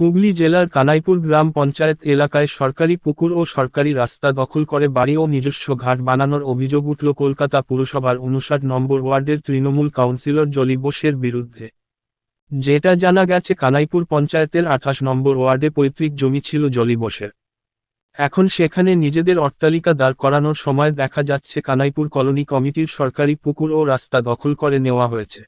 হুগলি জেলার কানাইপুর গ্রাম পঞ্চায়েত এলাকায় সরকারি পুকুর ও সরকারি রাস্তা দখল করে বাড়ি ও নিজস্ব ঘাট বানানোর অভিযোগ উঠল কলকাতা পুরসভার উনষাট নম্বর ওয়ার্ডের তৃণমূল কাউন্সিলর জলি বোসের বিরুদ্ধে। যেটা জানা গেছে, কানাইপুর পঞ্চায়েতের আঠাশ নম্বর ওয়ার্ডে পৈতৃক জমি ছিল জলি বোসের। এখন সেখানে নিজেদের অট্টালিকা দাঁড় করানোর সময় দেখা যাচ্ছে, কানাইপুর কলোনি কমিটির সরকারি পুকুর ও রাস্তা দখল করে নেওয়া হয়েছে।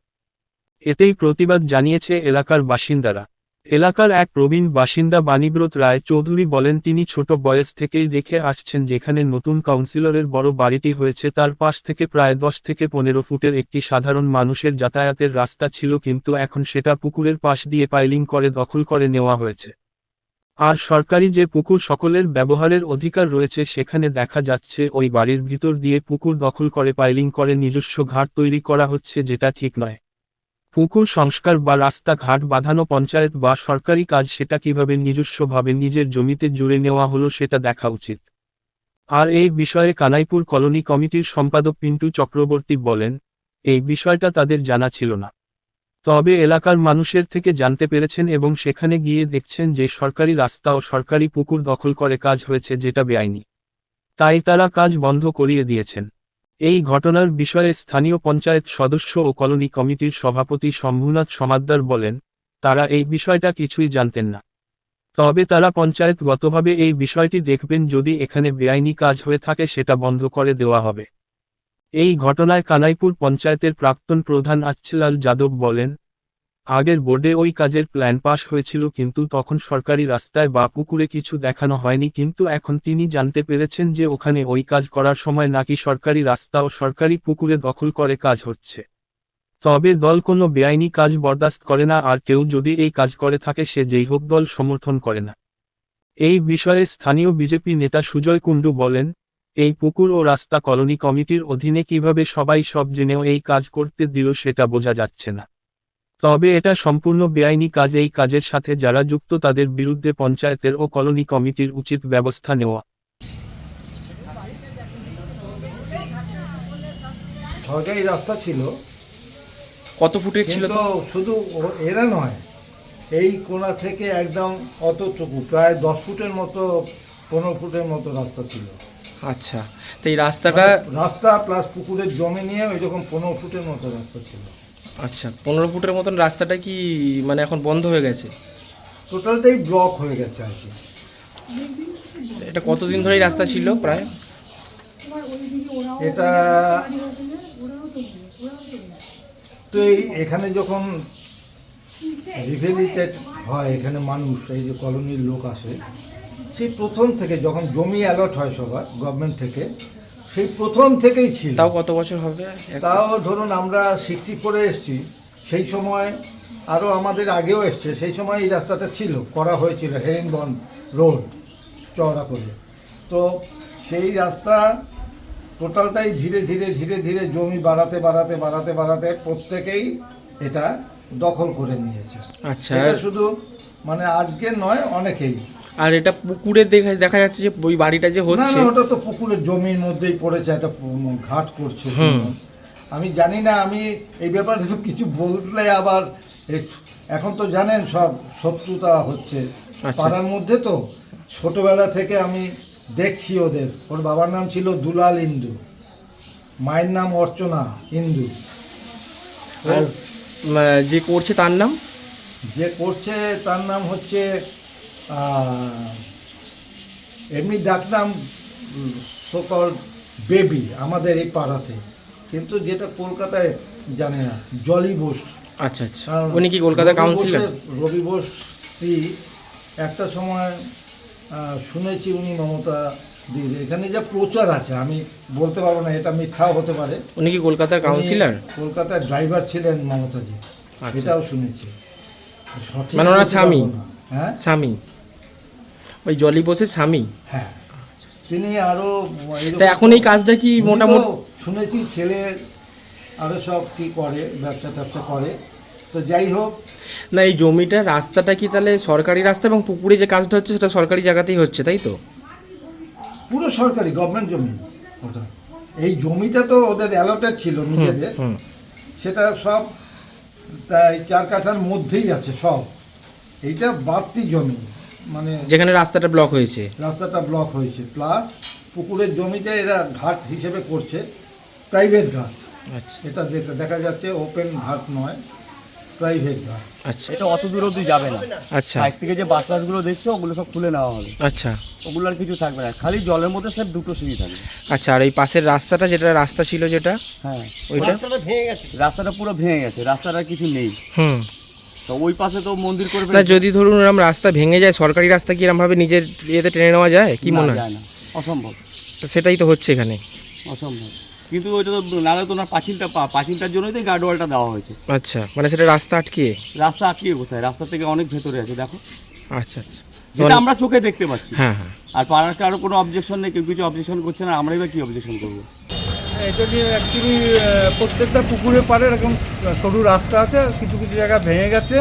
এতেই প্রতিবাদ জানিয়েছে এলাকার বাসিন্দারা। এলাকার এক প্রবীণ বাসিন্দা বাণীব্রত রায় চৌধুরী বলেন, তিনি ছোট বয়স থেকেই দেখে আসছেন যেখানে নতুন কাউন্সিলরের বড় বাড়িটি হয়েছে। তার পাশ থেকে প্রায় দশ থেকে পনেরো ফুটের একটি সাধারণ মানুষের যাতায়াতের রাস্তা ছিল, কিন্তু এখন সেটা পুকুরের পাশ দিয়ে পাইলিং করে দখল করে নেওয়া হয়েছে। আর সরকারি যে পুকুর সকলের ব্যবহারের অধিকার রয়েছে, সেখানে দেখা যাচ্ছে ওই বাড়ির ভিতর দিয়ে পুকুর দখল করে পাইলিং করে নিজস্ব ঘাট তৈরি করা হচ্ছে, যেটা ঠিক নয়। পুকুর সংস্কার বা রাস্তাঘাট বাঁধানো পঞ্চায়েত বা সরকারি কাজ সেটা কীভাবে নিজস্বভাবে নিজের জমিতে জুড়ে নেওয়া হলো সেটা দেখা উচিত। আর এই বিষয়ে কানাইপুর কলোনি কমিটির সম্পাদক পিন্টু চক্রবর্তী বলেন, এই বিষয়টা তাদের জানা ছিল না। তবে এলাকার মানুষের থেকে জানতে পেরেছেন এবং সেখানে গিয়ে দেখছেন যে সরকারি রাস্তা ও সরকারি পুকুর দখল করে কাজ হয়েছে যেটা বেআইনি। তাই তারা কাজ বন্ধ করিয়ে দিয়েছেন। এই ঘটনার বিষয়ে স্থানীয় পঞ্চায়েত সদস্য ও কলোনি কমিটির সভাপতি শম্ভুনাথ সমাদ্দার বলেন, তারা এই বিষয়টা কিছুই জানতেন না। তবে তারা পঞ্চায়েতগতভাবে এই বিষয়টি দেখবেন যদি এখানে বেআইনি কাজ হয়ে থাকে সেটা বন্ধ করে দেওয়া হবে। এই ঘটনায় কানাইপুর পঞ্চায়েতের প্রাক্তন প্রধান আচ্ছিলাল যাদব বলেন আগের বোর্ডে ওই কাজের প্ল্যান পাশ হয়েছিল কিন্তু তখন সরকারি রাস্তায় বা পুকুরে কিছু দেখানো হয়নি কিন্তু এখন তিনি জানতে পেরেছেন যে ওখানে ওই কাজ করার সময় নাকি সরকারি রাস্তা ও সরকারি পুকুরে দখল করে কাজ হচ্ছে। তবে দল কোনো বেআইনি কাজ বরদাস্ত করে না আর কেউ যদি এই কাজ করে থাকে সে যেই হোক দল সমর্থন করে না। এই বিষয়ে স্থানীয় বিজেপি নেতা সুজয় কুণ্ডু বলেন, এই পুকুর ও রাস্তা কলোনি কমিটির অধীনে কীভাবে সবাই সব জেনেও এই কাজ করতে দিল সেটা বোঝা যাচ্ছে না। তবে এটা সম্পূর্ণ বেআইনি কাজ। এই কাজের সাথে যারা যুক্ত তাদের বিরুদ্ধে পঞ্চায়েতের ও কলোনি কমিটির উচিত ব্যবস্থা নেওয়া। সরকারি রাস্তা ছিল। কত ফুটের ছিল কিন্তু শুধু ও- এরা নয় এই কোণা থেকে একদম অতটুকু প্রায় দশ ফুটের মতো পনেরো ফুটের মতো রাস্তা ছিল। আচ্ছা তো এই রাস্তাটা রাস্তা প্লাস পুকুরের জমি নিয়ে ওই রকম পনেরো ফুটের মতো রাস্তা ছিল। আচ্ছা পনেরো ফুটের মতন রাস্তাটা কি মানে এখন বন্ধ হয়ে গেছে? টোটালটাই ব্লক হয়ে গেছে আর কি। এটা কতদিন ধরে রাস্তা ছিল প্রায়? এটা তো এই এখানে যখন রিভেলিটেড হয় এখানে মানুষ এই যে কলোনির লোক আসে সেই প্রথম থেকে যখন জমি অ্যালট হয় সবার গভর্নমেন্ট থেকে সেই প্রথম থেকেই ছিল। তাও কত বছর হবে? তাও ধরুন আমরা সিক্সটি ফোরে এসছি সেই সময় আরও আমাদের আগেও এসছে সেই সময় এই রাস্তাটা ছিল করা হয়েছিল হেরিনবন রোড চওড়া করে। তো সেই রাস্তা টোটালটাই ধীরে ধীরে ধীরে ধীরে জমি বাড়াতে বাড়াতে বাড়াতে বাড়াতে প্রত্যেকেই এটা দখল করে নিয়েছে। আচ্ছা। শুধু মানে আজকে নয় অনেকেই আর এটা পুকুরে দেখা দেখা যাচ্ছে যে ওই বাড়িটা যে হচ্ছে না ওটা তো পুকুরের জমির মধ্যেই পড়েছে একটা ঘাট করছে। আমি জানি না আমি এই ব্যাপারে তো কিছু বললে আবার এখন তো জানেন সব শত্রুতা হচ্ছে। আচ্ছা। পাড়ার মধ্যে তো ছোটবেলা থেকে আমি দেখছি ওদের। ওর বাবার নাম ছিল দুলাল ইন্দু। মায়ের নাম অর্চনা ইন্দু। যে করছে তার নাম? যে করছে তার নাম হচ্ছে এমনি ডাকনাম সকল বেবি আমাদের এই পাড়াতে। কিন্তু যেটা কলকাতায় জানে না জলি বোস। আচ্ছা আচ্ছা। উনি কি কলকাতা কাউন্সিলর রবি বোস স্ত্রী একটা সময় শুনেছি উনি মমতা দিদি এখানে যা প্রচার আছে আমি বলতে পারব না এটা মিথ্যাও হতে পারে। উনি কি কলকাতার কাউন্সিলর কলকাতার ড্রাইভার ছিলেন মমতাজি আচ্ছা। এটাও শুনেছি। সঠিক মানে ওনার স্বামী? হ্যাঁ? স্বামী। ওই জলি বোসের স্বামী। হ্যাঁ তিনি আরও এরকম- তা এখন এই কাজটা কি মোটামুটি শুনেছি ছেলে আরও সব কী করে ব্যবসা ট্যাবসা করে। তো যাই হোক। না এই জমিটা রাস্তাটা কি তাহলে সরকারি রাস্তা এবং পুকুরে যে কাজটা হচ্ছে সেটা সরকারি জায়গাতেই হচ্ছে তাই তো? পুরো সরকারি গভর্নমেন্ট জমি। ওটা। এই জমিটা তো ওদের অ্যালটেড ছিল নিজেদের। সেটা সব তাই চার কাঠার মধ্যেই আছে সব। এইটা বাড়তি জমি। মানে যেখানে রাস্তাটা ব্লক হয়েছে। রাস্তাটা ব্লক হয়েছে। প্লাস পুকুরের জমিতে এরা ঘাট হিসেবে করছে প্রাইভেট ঘাট। আচ্ছা। এটা দেখা- যাচ্ছে ওপেন ঘাট নয় প্রাইভেট ঘাট। আচ্ছা। এটা অত দূর অব্দি যাবে না। আচ্ছা। সাইড থেকে যে বাস টাসগুলো দেখছ ওগুলো সব খুলে নেওয়া হবে। আচ্ছা। ওগুলো আর কিছু থাকবে না। খালি জলের মধ্যে স্যার দুটো সিঁড়ি থাকবে। আচ্ছা আর এই পাশের রাস্তাটা যেটা রাস্তা ছিল যেটা? হ্যাঁ। ওইটা? ভেঙে রাস্তাটা পুরো ভেঙে গেছে। রাস্তাটা কিছু নেই। হুম। তো ওই পাশে তো মন্দির করে তা ফেলেছে। যদি ধরুন এরকম রাস্তা ভেঙে যায় সরকারি রাস্তা কি এরকম ভাবে নিজের ইয়েতে টেনে নেওয়া যায়? কি মনে হয়? না। অসম্ভব। তো সেটাই তো হচ্ছে এখানে। অসম্ভব। কিন্তু ওইটা তো নাহলে তো ওনার পাঁচিলটা পা- পাঁচিলটার জন্যই তো গার্ড ওয়ালটা দেওয়া হয়েছে। আচ্ছা মানে সেটা রাস্তা আটকিয়ে? রাস্তা আটকিয়ে কোথায়? রাস্তা থেকে অনেক ভেতরে আছে দেখো। আচ্ছা আচ্ছা। যেটা আমরা চোখে দেখতে পাচ্ছি। হ্যাঁ হ্যাঁ। আর পাড়ার কারও কোনো অবজেকশন নেই কেউ কিছু অবজেকশন করছে না আমরাই বা কি অবজেকশন করব? এটা নিয়ে অ্যাকচুয়ালি প্রত্যেকটা পুকুরের পাড়ে এরকম সরু রাস্তা আছে, কিছু কিছু জায়গা ভেঙে গেছে,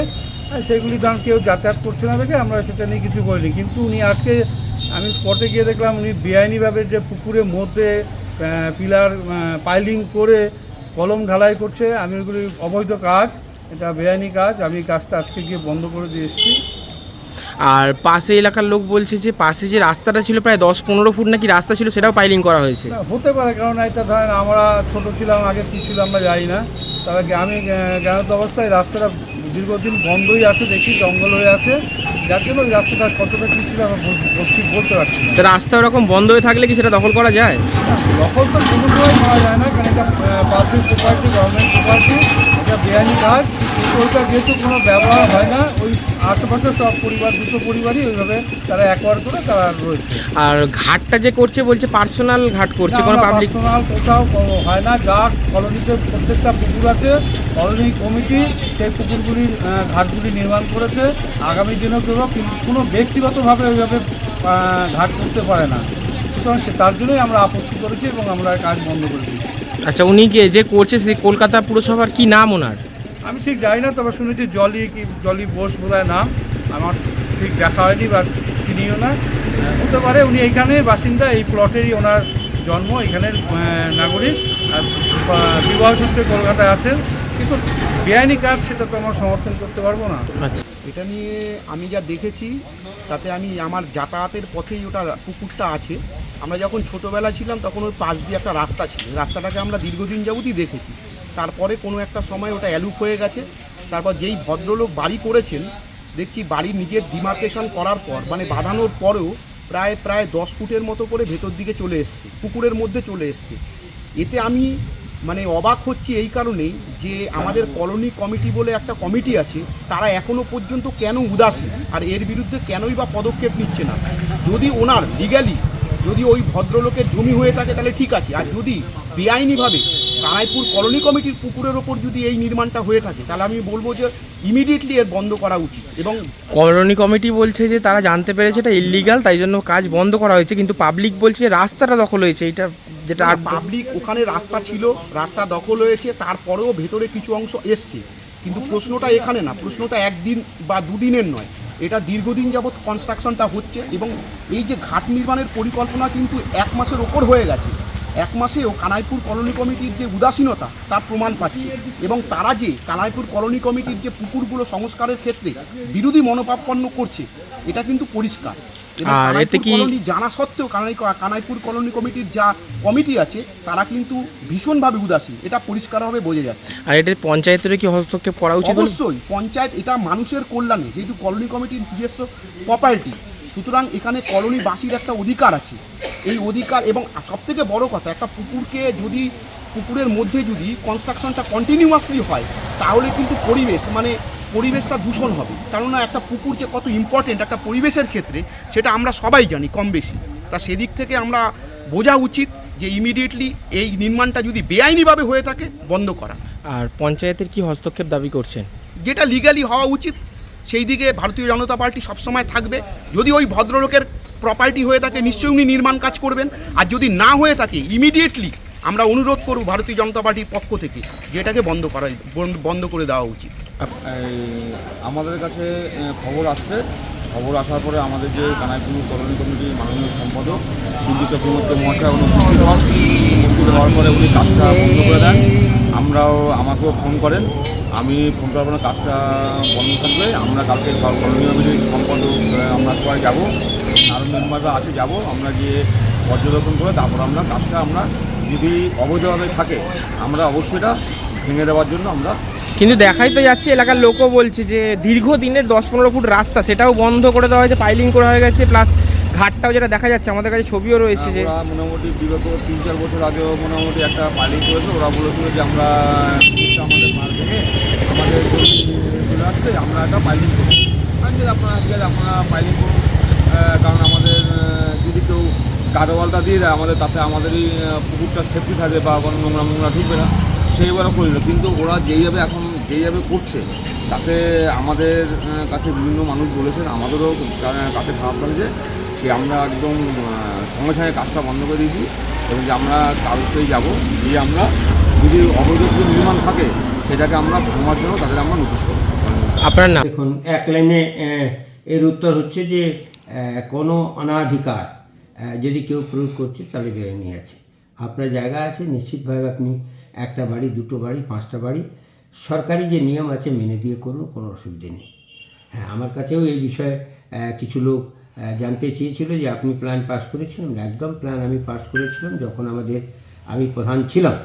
আর সেগুলি ধরুন কেউ যাতায়াত করছে না দেখে আমরা সেটা নিয়ে কিছু বলিনি কিন্তু উনি আজকে আমি স্পটে গিয়ে দেখলাম, উনি বেআইনিভাবে যে পুকুরের মধ্যে পিলার পাইলিং করে কলম ঢালাই করছে, আমি ওইগুলি অবৈধ কাজ, এটা বেআইনি কাজ, আমি কাজটা আজকে গিয়ে বন্ধ করে দিয়ে এসেছি। আর পাশে এলাকার লোক বলছে যে পাশে যে রাস্তাটা ছিল প্রায় দশ পনেরো ফুট নাকি রাস্তা ছিল সেটাও পাইলিং করা হয়েছে। হতে পারে কারণ এটা ধরেন আমরা ছোট ছিলাম আগে কি ছিল আমরা জানি না। তবে আমি জ্ঞানত অবস্থায় রাস্তাটা দীর্ঘদিন বন্ধই আছে দেখি জঙ্গল হয়ে আছে। যার জন্য ওই রাস্তাটা কতটা কী ছিল আমরা ঠিক বলতে পারছি না। রাস্তা ওরকম বন্ধ হয়ে থাকলে কি সেটা দখল করা যায়? দখল তো কোনো সময় করা যায় না কারণ এটা পাবলিক প্রপার্টি গভর্নমেন্ট প্রপার্টি এটা বেআইনি কাজ। ওইটা যেহেতু কোনো ব্যবহার হয় না ওই আশেপাশে সব পরিবার দুটো পরিবারই ওইভাবে তারা একবার করে তারা রয়েছে। আর ঘাটটা যে করছে বলছে পার্সোনাল ঘাট করছে কোনো পাবলিক পার্সোনাল কোথাও হয় না। যা কলোনিতে প্রত্যেকটা পুকুর আছে কলোনি কমিটি সেই পুকুরগুলির ঘাটগুলি নির্মাণ করেছে। আগামী দিনেও কেউ কিন্তু কোনো ব্যক্তিগতভাবে ওইভাবে ঘাট করতে পারে না। সুতরাং সে তার জন্যই আমরা আপত্তি করেছি এবং আমরা কাজ বন্ধ করে দিয়েছি। আচ্ছা উনি যে করছে সেই কলকাতা পুরসভার কি নাম ওনার? আমি ঠিক যাই না, তবে শুনেছি জলি কি, জলি বোস বোধহয় নাম। আমার ঠিক দেখা হয়নি বা চিনিও না। হতে পারে উনি এইখানে বাসিন্দা, এই প্লটেরই ওনার জন্ম এখানের নাগরিক। আর বিবাহসূত্রে বিবাহ সূত্রে কলকাতায় আছেন। কিন্তু বেআইনি কাজ, সেটা তো আমার সমর্থন করতে পারব না। আচ্ছা। এটা নিয়ে আমি যা দেখেছি তাতে আমি আমার যাতায়াতের পথেই ওটা পুকুরটা আছে। আমরা যখন ছোটোবেলা ছিলাম তখন ওই পাশ দিয়ে একটা রাস্তা ছিল। রাস্তাটাকে আমরা দীর্ঘদিন যাবতই দেখেছি। তারপরে কোনো একটা সময় ওটা অ্যালুপ হয়ে গেছে। তারপর যেই ভদ্রলোক বাড়ি করেছেন, দেখছি বাড়ির নিজের ডিমার্কেশন করার পর মানে বাঁধানোর পরেও প্রায় প্রায় দশ ফুটের মতো করে ভেতর দিকে চলে এসছে, পুকুরের মধ্যে চলে এসছে। এতে আমি মানে অবাক হচ্ছি এই কারণেই যে আমাদের কলোনি কমিটি বলে একটা কমিটি আছে, তারা এখনও পর্যন্ত কেন উদাসীন? আর এর বিরুদ্ধে কেনই বা পদক্ষেপ নিচ্ছে না? যদি ওনার লিগ্যালি যদি ওই ভদ্রলোকের জমি হয়ে থাকে, তাহলে ঠিক আছে। আর যদি বেআইনিভাবে কানাইপুর কলোনি কমিটির পুকুরের ওপর যদি এই নির্মাণটা হয়ে থাকে, তাহলে আমি বলব যে ইমিডিয়েটলি এর বন্ধ করা উচিত এবং কলোনি কমিটি বলছে যে তারা জানতে পেরেছে এটা ইলিগাল তাই জন্য কাজ বন্ধ করা হয়েছে, কিন্তু পাবলিক বলছে রাস্তাটা দখল হয়েছে, এটা যেটা আর পাবলিক ওখানে রাস্তা ছিল রাস্তা দখল হয়েছে তারপরেও ভেতরে কিছু অংশ এসছে। কিন্তু প্রশ্নটা এখানে না প্রশ্নটা একদিন বা দুদিনের নয়। এটা দীর্ঘদিন যাবৎ কনস্ট্রাকশনটা হচ্ছে এবং এই যে ঘাট নির্মাণের পরিকল্পনা কিন্তু এক মাসের ওপর হয়ে গেছে। এক মাসেও কানাইপুর কলোনি কমিটির যে উদাসীনতা তার প্রমাণ পাচ্ছে। এবং তারা যে কানাইপুর কলোনি কমিটির যে পুকুরগুলো সংস্কারের ক্ষেত্রে বিরোধী মনোভাবাপন্ন করছে এটা কিন্তু পরিষ্কার। আর এতে কি- জানা সত্ত্বেও কানাই কানাইপুর কলোনি কমিটির যা কমিটি আছে তারা কিন্তু ভীষণভাবে উদাসীন। এটা পরিষ্কারভাবে বোঝা যাচ্ছে। আর এটা পঞ্চায়েতের কি হস্তক্ষেপ করা উচিত অবশ্যই পঞ্চায়েত এটা মানুষের কল্যাণে যেহেতু কলোনি কমিটির নিজস্ব প্রপার্টি সুতরাং এখানে কলোনিবাসীর একটা অধিকার আছে। এই অধিকার এবং সবথেকে বড় কথা একটা পুকুরকে যদি পুকুরের মধ্যে যদি কনস্ট্রাকশনটা কন্টিনিউয়াসলি হয় তাহলে কিন্তু পরিবেশ মানে পরিবেশটা দূষণ হবে। কেননা একটা পুকুর যে কত ইম্পর্টেন্ট একটা পরিবেশের ক্ষেত্রে সেটা আমরা সবাই জানি কম বেশি। তা সেদিক থেকে আমরা বোঝা উচিত যে ইমিডিয়েটলি এই নির্মাণটা যদি বেআইনিভাবে হয়ে থাকে বন্ধ করা। আর পঞ্চায়েতের কি হস্তক্ষেপ দাবি করছেন? যেটা লিগালি হওয়া উচিত সেই দিকে ভারতীয় জনতা পার্টি সবসময় থাকবে। যদি ওই ভদ্রলোকের প্রপার্টি হয়ে থাকে নিশ্চয়ই উনি নির্মাণ কাজ করবেন। আর যদি না হয়ে থাকে ইমিডিয়েটলি আমরা অনুরোধ করব ভারতীয় জনতা পার্টির পক্ষ থেকে যে এটাকে বন্ধ করা, বন্ধ- করে দেওয়া উচিত। আমাদের কাছে খবর আসছে। খবর আসার পরে আমাদের যে কানাইপুর কলোনি কমিটির মাননীয় সম্পাদক কুঞ্জি চক্রবর্তী মহাশয়, উনি উপস্থিত হন উপস্থিত হওয়ার পরে উনি কাজটা বন্ধ করে দেন। আমরাও আমাকেও ফোন করেন। আমি ফোন পরে কাজটা বন্ধ থাকলে আমরা কালকে সম্পাদক এ, আমরা সবাই যাব আরও মেম্বাররা আছে যাব আমরা গিয়ে পর্যবেক্ষণ করে তারপর আমরা কাজটা আমরা যদি অবৈধভাবে থাকে আমরা অবশ্যই এটা ভেঙে দেওয়ার জন্য আমরা কিন্তু দেখাই তো যাচ্ছে এলাকার লোকও বলছে যে দীর্ঘদিনের দশ পনেরো ফুট রাস্তা সেটাও বন্ধ করে দেওয়া হয়েছে পাইলিং করা হয়ে গেছে প্লাস ঘাটটাও যেটা দেখা যাচ্ছে আমাদের কাছে ছবিও রয়েছে যে মোটামুটি বিগত তিন চার বছর আগেও মোটামুটি একটা পাইলিং করেছে ওরা বলেছিল যে আমরা আমাদের আমাদের চলে আসছে আমরা একটা পাইলিং করব। আপনারা ঠিক আছে আপনারা পাইলিং করুন। কারণ আমাদের যদি কেউ গাডোয়ালটা দিয়ে দেয়, আমাদের তাতে আমাদেরই পুকুরটা সেফটি থাকবে বা কোনো নোংরা নোংরা ঢুকবে না। সেইভাবে করিল কিন্তু ওরা যেইভাবে এখন, যেইভাবে করছে, তাতে আমাদের কাছে বিভিন্ন মানুষ বলেছেন, আমাদেরও কাছে খারাপ লাগছে সে আমরা একদম সঙ্গে সঙ্গে কাজটা বন্ধ করে দিয়েছি এবং যে আমরা কালকেই যাব, গিয়ে আমরা যদি অবৈধ নির্মাণ থাকে সেটাকে আমরা ভাঙার জন্য তাদের আমরা নোটিশ করব। আপনার নাম? দেখুন এক লাইনে এর উত্তর হচ্ছে যে কোনো অনাধিকার যদি কেউ প্রয়োগ করছে তাহলে বেআইনি আছে। আপনার জায়গা আছে নিশ্চিতভাবে আপনি একটা বাড়ি দুটো বাড়ি পাঁচটা বাড়ি। সরকারি যে নিয়ম আছে মেনে দিয়ে করুন কোনো অসুবিধে নেই। হ্যাঁ আমার কাছেও এই বিষয়ে কিছু লোক জানতে চেয়েছিল যে আপনি প্ল্যান পাস করেছিলেন। একদম প্ল্যান আমি পাস করেছিলাম যখন আমাদের আমি প্রধান ছিলাম।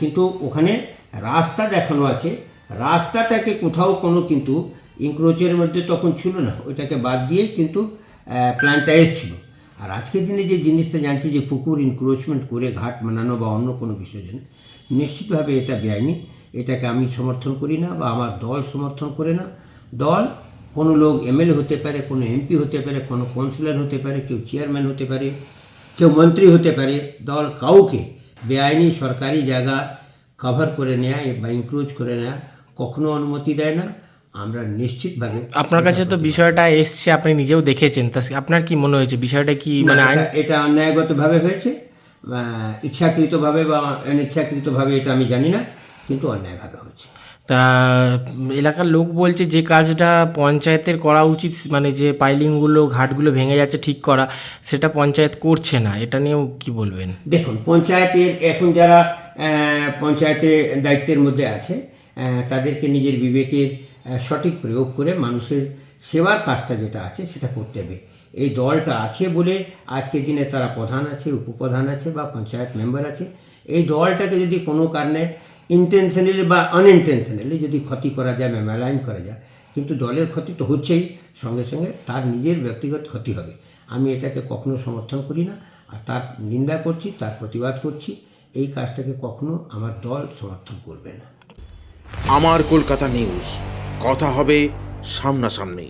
কিন্তু ওখানে রাস্তা দেখানো আছে। রাস্তাটাকে কোথাও কোনো কিন্তু ইনক্রোচের মধ্যে তখন ছিল না। ওইটাকে বাদ দিয়ে কিন্তু প্ল্যানটা এসেছিল আর আজকের দিনে যে জিনিসটা জানছি যে পুকুর ইনক্রোচমেন্ট করে ঘাট বানানো বা অন্য কোনো বিষয় জানে, নিশ্চিতভাবে এটা বেআইনি। এটাকে আমি সমর্থন করি না বা আমার দল সমর্থন করে না। দল, কোনো লোক এমএলএ হতে পারে, কোনো এমপি হতে পারে, কোনো কাউন্সিলর হতে পারে, কেউ চেয়ারম্যান হতে পারে, কেউ মন্ত্রী হতে পারে, দল কাউকে বেআইনি সরকারি জায়গা কভার করে নেয়া বা ইনক্রোচ করে নেয়া কখনো অনুমতি দেয় না। আমরা নিশ্চিতভাবে আপনার কাছে তো বিষয়টা এসছে আপনি নিজেও দেখেছেন। তা আপনার কি মনে হয়েছে? বিষয়টা কি মানে এটা- অন্যায়গতভাবে হয়েছে। ইচ্ছাকৃতভাবে বা অনিচ্ছাকৃতভাবে এটা আমি জানি না কিন্তু অন্যায়ভাবে হয়েছে। তা এলাকার লোক বলছে যে কাজটা পঞ্চায়েতের করা উচিত মানে যে পাইলিংগুলো ঘাটগুলো ভেঙে যাচ্ছে ঠিক করা সেটা পঞ্চায়েত করছে না। এটা নিয়েও কি বলবেন? দেখুন পঞ্চায়েতের এখন যারা পঞ্চায়েতে দায়িত্বের মধ্যে আছে। তাদেরকে নিজের বিবেকের সঠিক প্রয়োগ করে মানুষের সেবার কাজটা যেটা আছে সেটা করতে হবে। এই দলটা আছে বলে আজকের দিনে তারা প্রধান আছে, উপপ্রধান আছে বা পঞ্চায়েত মেম্বার আছে। এই দলটাকে যদি কোনো কারণে ইন্টেনশনালি বা আনইনটেনশনালি যদি ক্ষতি করা যায় বা মেলাইন করা যায়, কিন্তু দলের ক্ষতি তো হচ্ছেই, সঙ্গে সঙ্গে তার নিজের ব্যক্তিগত ক্ষতি হবে। আমি এটাকে কখনো সমর্থন করি না, আর তার নিন্দা করছি, তার প্রতিবাদ করছি। এই কাজটাকে কখনো আমার দল সমর্থন করবে না। আমার কলকাতা নিউজ কথা হবে সামনাসামনি।